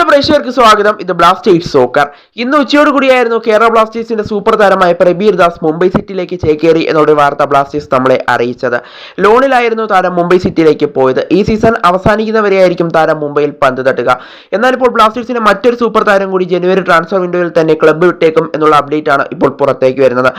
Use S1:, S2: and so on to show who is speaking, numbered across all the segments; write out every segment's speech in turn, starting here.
S1: പ്രിയപ്പെട്ട പ്രേക്ഷകർക്ക് സ്വാഗതം. ഇത് ബ്ലാസ്റ്റേഴ്സ് സോക്കർ ഇന്ന് ഉച്ചയോട് കൂടിയായിരുന്നു കേരള ബ്ലാസ്റ്റേഴ്സിന്റെ സൂപ്പർ താരമായ പ്രബീർ ദാസ് മുംബൈ സിറ്റിയിലേക്ക് ചേക്കേറി എന്നൊരു വാർത്ത ബ്ലാസ്റ്റേഴ്സ് നമ്മളെ അറിയിച്ചത്. ലോണിലായിരുന്നു താരം മുംബൈ സിറ്റിയിലേക്ക് പോയത്. ഈ സീസൺ അവസാനിക്കുന്നവരെയായിരിക്കും താരം മുംബൈയിൽ പന്ത് തട്ടുക. എന്നാൽ ഇപ്പോൾ ബ്ലാസ്റ്റേഴ്സിന്റെ മറ്റൊരു സൂപ്പർ താരം കൂടി ജനുവരി ട്രാൻസ്ഫർ വിൻഡോയിൽ തന്നെ ക്ലബ്ബ് വിട്ടേക്കും എന്നുള്ള അപ്ഡേറ്റ് ആണ് ഇപ്പോൾ പുറത്തേക്ക് വരുന്നത്.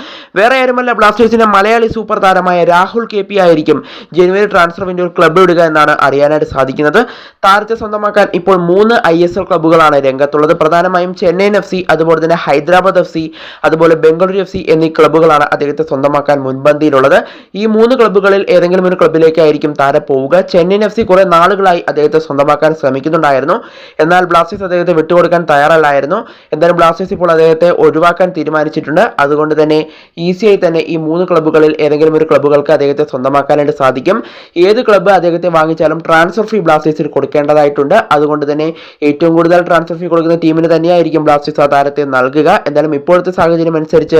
S1: വേറെ ആരുമല്ല ബ്ലാസ്റ്റേഴ്സിന്റെ മലയാളി സൂപ്പർ താരമായ രാഹുൽ കെ പി ആയിരിക്കും ജനുവരി ട്രാൻസ്ഫർ വിൻഡോയിൽ ക്ലബ്ബ് വിടുക എന്നാണ് അറിയാനായിട്ട് സാധിക്കുന്നത്. താരത്തെ സ്വന്തമാക്കാൻ ഇപ്പോൾ മൂന്ന് ഐ എസ് എൽ ക്ലബ്ബുകളാണ് രംഗത്തുള്ളത്. പ്രധാനമായും ചെന്നൈയിൻ എഫ് സി അതുപോലെ തന്നെ ഹൈദരാബാദ് എഫ് സി അതുപോലെ ബംഗളൂരു എഫ് സി എന്നീ ക്ലബ്ബുകളാണ് അദ്ദേഹത്തെ സ്വന്തമാക്കാൻ മുൻപന്തിയിലുള്ളത്. ഈ മൂന്ന് ക്ലബ്ബുകളിൽ ഏതെങ്കിലും ഒരു ക്ലബ്ബിലേക്കായിരിക്കും താരം പോവുക. ചെന്നൈയിൻ എഫ് സി കുറെ നാളുകളായി അദ്ദേഹത്തെ സ്വന്തമാക്കാൻ ശ്രമിക്കുന്നുണ്ടായിരുന്നു. എന്നാൽ ബ്ലാസ്റ്റേഴ്സ് അദ്ദേഹത്തെ വിട്ടുകൊടുക്കാൻ തയ്യാറല്ലായിരുന്നു. എന്തായാലും ബ്ലാസ്റ്റേഴ്സ് ഇപ്പോൾ അദ്ദേഹത്തെ ഒഴിവാക്കാൻ തീരുമാനിച്ചിട്ടുണ്ട്. അതുകൊണ്ട് തന്നെ ഈസിയായി തന്നെ ഈ മൂന്ന് ക്ലബ്ബുകളിൽ ഏതെങ്കിലും ഒരു ക്ലബ്ബുകൾക്ക് അദ്ദേഹത്തെ സ്വന്തമാക്കാനായിട്ട് സാധിക്കും. ഏത് ക്ലബ്ബ് അദ്ദേഹത്തെ വാങ്ങിച്ചാലും ട്രാൻസ്ഫർ ഫീ ബ്ലാസ്റ്റേഴ്സിൽ കൊടുക്കേണ്ടതായിട്ടുണ്ട്. അതുകൊണ്ട് തന്നെ ഏറ്റവും കൂടുതൽ ട്രാൻസ്ഫർ ഫീ കൊടുക്കുന്ന ടീമിന് തന്നെയായിരിക്കും ബ്ലാസ്റ്റേഴ്സ് ആ താരത്തെ നൽകുക. എന്തായാലും ഇപ്പോഴത്തെ സാഹചര്യം അനുസരിച്ച്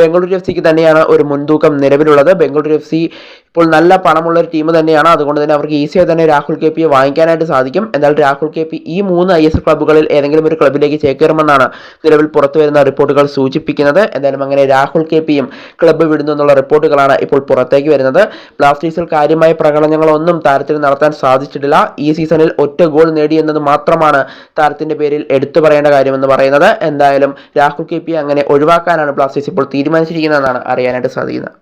S1: ബംഗളൂരു എഫ് സിക്ക് തന്നെയാണ് ഒരു മുൻതൂക്കം നിലവിലുള്ളത്. ബംഗളൂരു എഫ് സി ഇപ്പോൾ നല്ല പണമുള്ള ഒരു ടീം തന്നെയാണ്. അതുകൊണ്ട് തന്നെ അവർക്ക് ഈസിയായി തന്നെ രാഹുൽ കെ പിയെ വാങ്ങിക്കാനായിട്ട് സാധിക്കും. എന്നാൽ രാഹുൽ കെ പി ഈ മൂന്ന് ഐ എസ് എൽ ക്ലബ്ബുകളിൽ ഏതെങ്കിലും ഒരു ക്ലബിലേക്ക് ചേക്കേറുമെന്നാണ് നിലവിൽ പുറത്തു വരുന്ന റിപ്പോർട്ടുകൾ സൂചിപ്പിക്കുന്നത്. എന്തായാലും അങ്ങനെ രാഹുൽ കെ പിയും ക്ലബ്ബ് വിടുന്നു എന്നുള്ള റിപ്പോർട്ടുകളാണ് ഇപ്പോൾ പുറത്തേക്ക് വരുന്നത്. ബ്ലാസ്റ്റേഴ്സിൽ കാര്യമായ പ്രകടനങ്ങളൊന്നും താരത്തിന് നടത്താൻ സാധിച്ചിട്ടില്ല. ഈ സീസണിൽ ഒറ്റ ഗോൾ നേടി എന്നത് മാത്രമാണ് താരത്തിന്റെ പേരിൽ എടുത്തു പറയേണ്ട കാര്യമെന്ന് പറയുന്നത്. എന്തായാലും രാഹുൽ കെ പി അങ്ങനെ ഒഴിവാക്കാനാണ് ബ്ലാസ്റ്റേഴ്സ് ഇപ്പോൾ തീരുമാനിച്ചിരിക്കുന്നതെന്നാണ് അറിയാനായിട്ട് സാധിക്കുന്നത്.